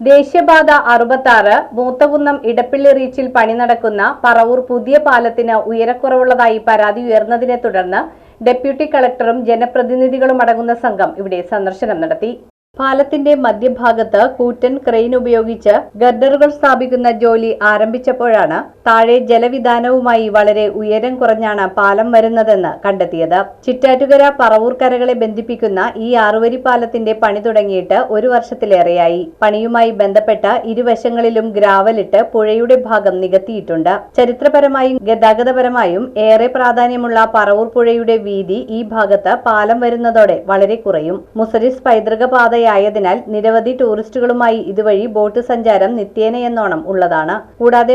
ദേശീയപാത അറുപത്താറ് മൂത്തകുന്നം ഇടപ്പള്ളി റീച്ചിൽ പണി നടക്കുന്ന പറവൂർ പുതിയ പാലത്തിന് ഉയരക്കുറവുള്ളതായി പരാതി ഉയർന്നതിനെ തുടർന്ന് ഡെപ്യൂട്ടി കളക്ടറും ജനപ്രതിനിധികളും അടങ്ങുന്ന സംഘം ഇവിടെ സന്ദർശനം നടത്തി. പാലത്തിന്റെ മധ്യഭാഗത്ത് കൂറ്റൻ ക്രെയിൻ ഉപയോഗിച്ച് ഗർഡറുകൾ സ്ഥാപിക്കുന്ന ജോലി ആരംഭിച്ചപ്പോഴാണ് താഴെ ജലവിധാനവുമായി വളരെ ഉയരം കുറഞ്ഞാണ് പാലം വരുന്നതെന്ന് കണ്ടെത്തിയത്. ചിറ്റാറ്റുകര പറവൂർക്കരകളെ ബന്ധിപ്പിക്കുന്ന ഈ ആറുവരി പാലത്തിന്റെ പണി തുടങ്ങിയിട്ട് ഒരു വർഷത്തിലേറെയായി. പണിയുമായി ബന്ധപ്പെട്ട ഇരുവശങ്ങളിലും ഗ്രാവലിട്ട് പുഴയുടെ ഭാഗം നികത്തിയിട്ടുണ്ട്. ചരിത്രപരമായും ഗതാഗതപരമായും ഏറെ പ്രാധാന്യമുള്ള പറവൂർ പുഴയുടെ വീതി ഈ ഭാഗത്ത് പാലം വരുന്നതോടെ വളരെ കുറയും. മുസരിസ് പൈതൃക പാതയായതിനാൽ നിരവധി ടൂറിസ്റ്റുകളുമായി ഇതുവഴി ബോട്ട് സഞ്ചാരം നിത്യേനയെന്നോണം ഉള്ളതാണ്. കൂടാതെ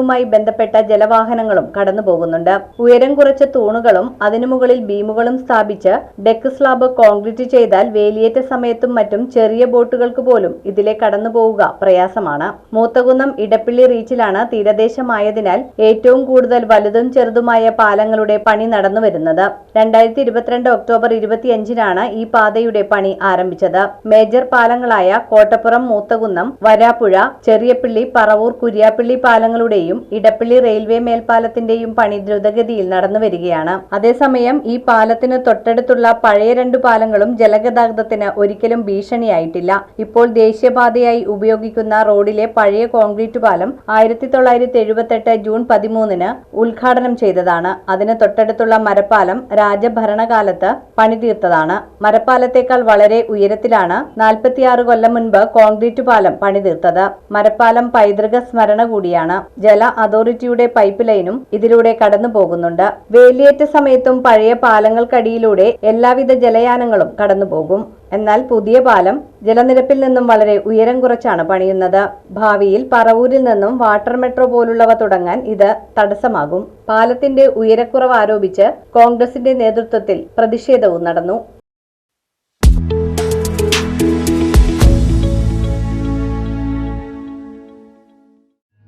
മത്സ്യബന്ധനവുമായി ബന്ധപ്പെട്ട ജലവാഹനങ്ങളും കടന്നുപോകുന്നുണ്ട്. ഉയരം കുറച്ച തൂണുകളും അതിനു മുകളിൽ ബീമുകളും സ്ഥാപിച്ച് ഡെക്ക് സ്ലാബ് കോൺക്രീറ്റ് ചെയ്താൽ വേലിയേറ്റ സമയത്തും മറ്റും ചെറിയ ബോട്ടുകൾക്ക് പോലും ഇതിലെ കടന്നുപോവുക പ്രയാസമാണ്. മൂത്തകുന്നം ഇടപ്പള്ളി റീച്ചിലാണ് തീരദേശമായതിനാൽ ഏറ്റവും കൂടുതൽ വലുതും ചെറുതുമായ പാലങ്ങളുടെ പണി നടന്നു വരുന്നത് രണ്ടായിരത്തി ഇരുപത്തിരണ്ട് ഒക്ടോബർ ഇരുപത്തിയഞ്ചിനാണ് ഈ പാതയുടെ പണി ആരംഭിച്ചത്. മേജർ പാലങ്ങളായ കോട്ടപ്പുറം മൂത്തകുന്നം വരാപ്പുഴ ചെറിയപ്പിള്ളി പറവൂർ കുര്യാപ്പിള്ളി പാലങ്ങളുടെയും ഇടപ്പള്ളി റെയിൽവേ മേൽപ്പാലത്തിന്റെയും പണി ദ്രുതഗതിയിൽ നടന്നു വരികയാണ് അതേസമയം ഈ പാലത്തിന് തൊട്ടടുത്തുള്ള പഴയ രണ്ടു പാലങ്ങളും ജലഗതാഗതത്തിന് ഒരിക്കലും ഭീഷണിയായിട്ടില്ല. ഇപ്പോൾ ദേശീയപാതയായി ഉപയോഗിക്കുന്ന റോഡിലെ പഴയ കോൺക്രീറ്റ് പാലം ആയിരത്തി തൊള്ളായിരത്തി എഴുപത്തെട്ട് ജൂൺ പതിമൂന്നിന് ഉദ്ഘാടനം ചെയ്തതാണ്. അതിന് തൊട്ടടുത്തുള്ള മരപ്പാലം രാജഭരണകാലത്ത് പണിതീർത്തതാണ്. മരപ്പാലത്തേക്കാൾ വളരെ ഉയരത്തിലാണ് നാൽപ്പത്തിയാറ് കൊല്ലം മുൻപ് കോൺക്രീറ്റ് പാലം പണിതീർത്തത്. മരപ്പാലം പൈതൃക സ്മരണ കൂടിയാണ്. ജല അതോറിറ്റിയുടെ പൈപ്പ് ലൈനും ഇതിലൂടെ കടന്നു പോകുന്നുണ്ട്. വേലിയേറ്റ സമയത്തും പഴയ പാലങ്ങൾക്കടിയിലൂടെ എല്ലാവിധ ജലയാനങ്ങളും കടന്നുപോകും എന്നാൽ പുതിയ പാലം ജലനിരപ്പിൽ നിന്നും വളരെ ഉയരം കുറച്ചാണ് പണിയുന്നത്. ഭാവിയിൽ പറവൂരിൽ നിന്നും വാട്ടർ മെട്രോ പോലുള്ളവ തുടങ്ങാൻ ഇത് തടസ്സമാകും. പാലത്തിന്റെ ഉയരക്കുറവ് ആരോപിച്ച് കോൺഗ്രസിന്റെ നേതൃത്വത്തിൽ പ്രതിഷേധവും നടന്നു.